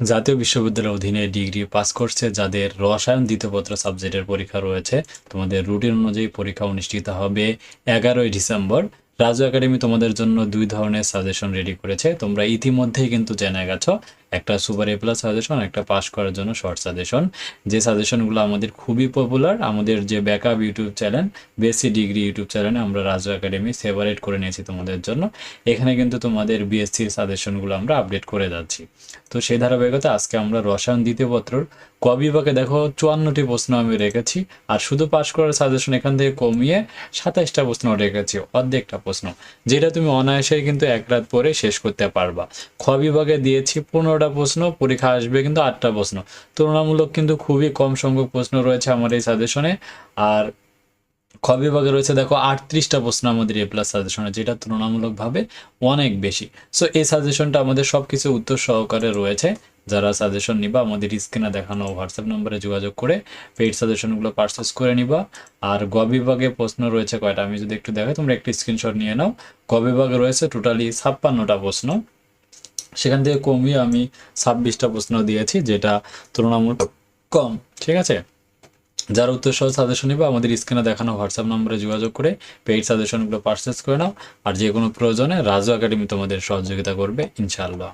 জাতীয় বিশ্ববিদ্যালয়ের অধীনে ডিগ্রি পাস করছে, যাদের রসায়ন দ্বিতীয়পত্র সাবজেক্টের পরীক্ষা রয়েছে। তোমাদের রুটিন অনুযায়ী পরীক্ষা অনুষ্ঠিত হবে এগারোই ডিসেম্বর। রাজু একাডেমি তোমাদের জন্য দুই ধরনের সাজেশন রেডি করেছে। তোমরা ইতিমধ্যেই কিন্তু জেনে গেছো। একটা সুপার এ প্লাস সাজেশন একটা পাস করার জন্য শর্ট সাজেশন যে সাজেশনগুলো আমাদের খুবই পপুলার আমাদের যে ব্যাকআপ ইউটিউব চ্যানেল বেসি ডিগ্রি ইউটিউব চ্যানেলে আমরা রাজু একাডেমি সেপারেট করে নিয়েছি তোমাদের জন্য। এখানে কিন্তু তোমাদের বিএসসির সাজেশনগুলো আমরা আপডেট করে যাচ্ছি। তো সেই ধারাবাহিকতা আজকে আমরা রসায়ন দ্বিতীয় পত্রর ক বিভাগে দেখো চুয়ান্নটি প্রশ্ন আমি রেখেছি, আর শুধু পাস করার সাজেশন এখান থেকে কমিয়ে সাতাইশটা প্রশ্ন রেখেছি, অর্ধেকটা প্রশ্ন। যেটা তুমি অনায়াসে কিন্তু এক রাত পরে শেষ করতে পারবা। খ বিভাগে দিয়েছি পনেরোটা প্রশ্ন, পরীক্ষা আসবে কিন্তু আটটা প্রশ্ন। তুলনামূলক কিন্তু খুবই কম সংখ্যক প্রশ্ন রয়েছে আমার এই সাজেশনে। আর খ বিভাগে রয়েছে দেখো আটত্রিশটা প্রশ্ন আমাদের এ প্লাস সাজেশনে, যেটা তুলনামূলকভাবে অনেক বেশি। সো এই সাজেশনটা আমাদের সব কিছু উত্তর সহকারে রয়েছে। যারা সাজেশন নিবা, আমাদের স্ক্রিনে দেখানো হোয়াটসঅ্যাপ নম্বরে যোগাযোগ করে পেইড সাজেশনগুলো পারচেস করে নিবা। আর গ বিভাগে প্রশ্ন রয়েছে কয়টা? আমি যদি একটু দেখাই, তোমরা একটু স্ক্রিনশট নিয়ে নাও। গ বিভাগে রয়েছে টোটালি ছাপ্পান্নটা প্রশ্ন। সেখান থেকে কমিয়ে আমি ছাব্বিশটা প্রশ্ন দিয়েছি, যেটা তুলনামূলক কম, ঠিক আছে? যারা উত্তর সহ সাজেশন নিবে, আমাদের স্ক্রিনে দেখানো হোয়াটসঅ্যাপ নম্বরে যোগাযোগ করে পেইড সাজেশনগুলো পারচেস করে নাও, আর যে কোনো প্রয়োজনে রাজু একাডেমি তোমাদের সহযোগিতা করবে, ইনশাআল্লাহ।